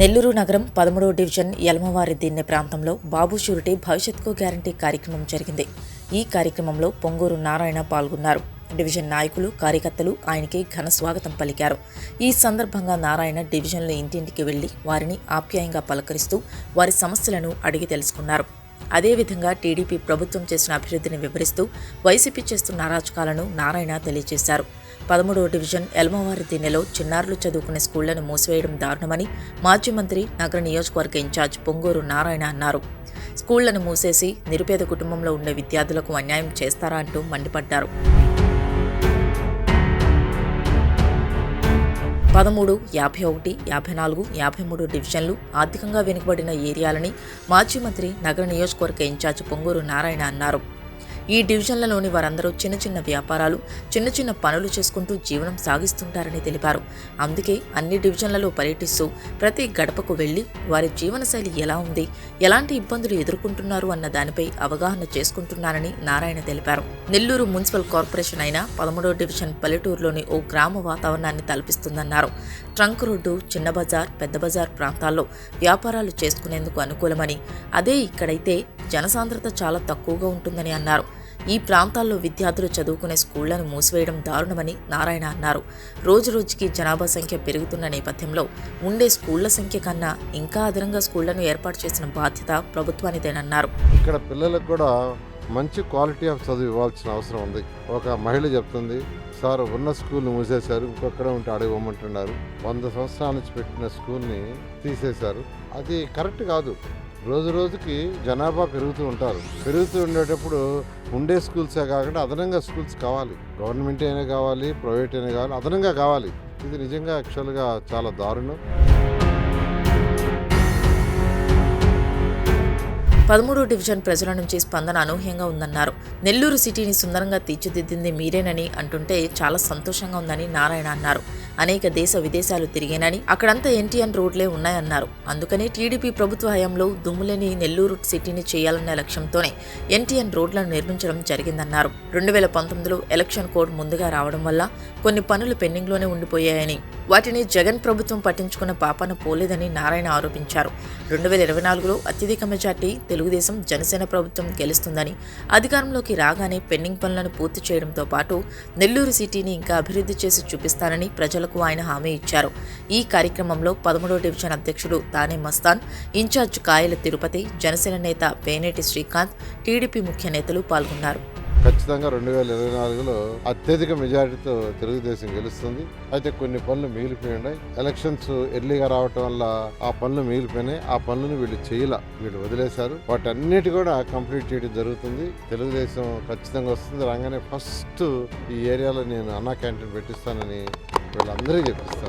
నెల్లూరు నగరం పదమూడవ డివిజన్ యలమవారి దీన్ని ప్రాంతంలో బాబు షూరిటీ భవిష్యత్కు గ్యారంటీ కార్యక్రమం జరిగింది. ఈ కార్యక్రమంలో పొంగూరు నారాయణ పాల్గొన్నారు. డివిజన్ నాయకులు కార్యకర్తలు ఆయనకి ఘన స్వాగతం పలికారు. ఈ సందర్భంగా నారాయణ డివిజన్లో ఇంటింటికి వెళ్ళి వారిని ఆప్యాయంగా పలకరిస్తూ వారి సమస్యలను అడిగి తెలుసుకున్నారు. అదేవిధంగా టీడీపీ ప్రభుత్వం చేసిన అభివృద్ధిని వివరిస్తూ వైసీపీ చేస్తున్న అరాచకాలను నారాయణ తెలియజేశారు. పదమూడవ డివిజన్ ఎల్మవారి దిన్నెలో చిన్నారులు చదువుకునే స్కూళ్ళను మూసివేయడం దారుణమని మాజీ మంత్రి నగర నియోజకవర్గ ఇన్ఛార్జ్ పొంగూరు నారాయణ అన్నారు. స్కూళ్ళను మూసేసి నిరుపేద కుటుంబంలో ఉండే విద్యార్థులకు అన్యాయం చేస్తారా అంటూ మండిపడ్డారు. పదమూడు యాభై ఒకటి యాభై నాలుగు యాభై మూడు డివిజన్లు ఆర్థికంగా వెనుకబడిన ఏరియాలని మాజీ మంత్రి నగర నియోజకవర్గ ఇన్ఛార్జ్ పొంగూరు నారాయణ అన్నారు. ఈ డివిజన్లలోని వారందరూ చిన్న చిన్న వ్యాపారాలు చిన్న చిన్న పనులు చేసుకుంటూ జీవనం సాగిస్తుంటారని తెలిపారు. అందుకే అన్ని డివిజన్లలో పర్యటిస్తూ ప్రతి గడపకు వెళ్ళి వారి జీవనశైలి ఎలా ఉంది ఎలాంటి ఇబ్బందులు ఎదుర్కొంటున్నారు అన్న దానిపై అవగాహన చేసుకుంటున్నారని నారాయణ తెలిపారు. నెల్లూరు మున్సిపల్ కార్పొరేషన్ అయిన పదమూడో డివిజన్ పల్లెటూరులోని ఓ గ్రామ వాతావరణాన్ని తలపిస్తుందన్నారు. ట్రంక్ రోడ్డు చిన్న బజార్ పెద్ద బజార్ ప్రాంతాల్లో వ్యాపారాలు చేసుకునేందుకు అనుకూలమని అదే ఇక్కడైతే జనసాంద్రత చాలా తక్కువగా ఉంటుందని అన్నారు. ఈ ప్రాంతాల్లో విద్యార్థులు చదువుకునే స్కూళ్ళను మూసివేయడం దారుణమని నారాయణ అన్నారు. రోజు రోజుకి జనాభా సంఖ్య పెరుగుతున్న నేపథ్యంలో ఉండే స్కూళ్ళ సంఖ్య కన్నా ఇంకా అదనంగా స్కూళ్ళను ఏర్పాటు చేసిన బాధ్యత ప్రభుత్వానిదేనన్నారు. ఇక్కడ పిల్లలకు కూడా మంచి క్వాలిటీ ఆఫ్ చదువు ఇవ్వాల్సిన అవసరం ఉంది. ఒక మహిళ చెప్తుంది సార్ ఉన్న స్కూల్ని మూసేశారు ఇంకొక్కడ ఉంటే అడవి ఇవ్వమంటున్నారు వంద సంవత్సరాల నుంచి పెట్టిన స్కూల్ని తీసేశారు. అది కరెక్ట్ కాదు. రోజు రోజుకి జనాభా పెరుగుతూ ఉంటారు. పెరుగుతూ ఉండేటప్పుడు ఉండే స్కూల్సే కాకుండా అదనంగా స్కూల్స్ కావాలి. గవర్నమెంట్ అయినా కావాలి ప్రైవేట్ అయినా కావాలి అదనంగా కావాలి. ఇది నిజంగా యాక్చువల్గా చాలా దారుణం. పదమూడో డివిజన్ ప్రజల నుంచి స్పందన అనూహ్యంగా ఉందన్నారు. నెల్లూరు సిటీని సుందరంగా తీర్చిదిద్దింది మీరేనని అంటుంటే చాలా సంతోషంగా ఉందని నారాయణ అన్నారు. అనేక దేశ విదేశాలు తిరిగేనని అక్కడంతా ఎన్టీఎన్ రోడ్లే ఉన్నాయన్నారు. అందుకని టీడీపీ ప్రభుత్వ హయాంలో దుమ్ములేని నెల్లూరు సిటీని చేయాలనే లక్ష్యంతోనే ఎన్టీఎన్ రోడ్లను నిర్మించడం జరిగిందన్నారు. రెండు వేల పంతొమ్మిదిలో ఎలక్షన్ కోడ్ ముందుగా రావడం వల్ల కొన్ని పనులు పెండింగ్లోనే ఉండిపోయాయని వాటిని జగన్ ప్రభుత్వం పట్టించుకున్న పాపన పోలేదని నారాయణ ఆరోపించారు. రెండు వేల ఇరవై నాలుగులో అత్యధిక మెజార్టీ తెలుగుదేశం జనసేన ప్రభుత్వం గెలుస్తుందని అధికారంలోకి రాగానే పెండింగ్ పనులను పూర్తి చేయడంతో పాటు నెల్లూరు సిటీని ఇంకా అభివృద్ధి చేసి చూపిస్తానని ప్రజలకు ఆయన హామీ ఇచ్చారు. ఈ కార్యక్రమంలో పదమూడో డివిజన్ అధ్యక్షుడు తానే మస్తాన్ ఇన్ఛార్జ్ కాయల తిరుపతి జనసేన నేత పేనేటి శ్రీకాంత్ టీడీపీ ముఖ్య నేతలు పాల్గొన్నారు. ఖచ్చితంగా రెండు వేల ఇరవై నాలుగులో అత్యధిక మెజారిటీతో తెలుగుదేశం గెలుస్తుంది. అయితే కొన్ని పనులు మిగిలిపోయి ఉన్నాయి. ఎలక్షన్స్ ఎర్లీగా రావటం వల్ల ఆ పనులు మిగిలిపోయినాయి. ఆ పనులను వీళ్ళు చేయాల. వీళ్ళు వదిలేశారు. వాటన్నిటి కూడా కంప్లీట్ చేయడం జరుగుతుంది. తెలుగుదేశం ఖచ్చితంగా వస్తుంది. రాగానే ఫస్ట్ ఈ ఏరియాలో నేను అన్నా క్యాంటీన్ పెట్టిస్తానని వీళ్ళందరికీ చెప్పిస్తాను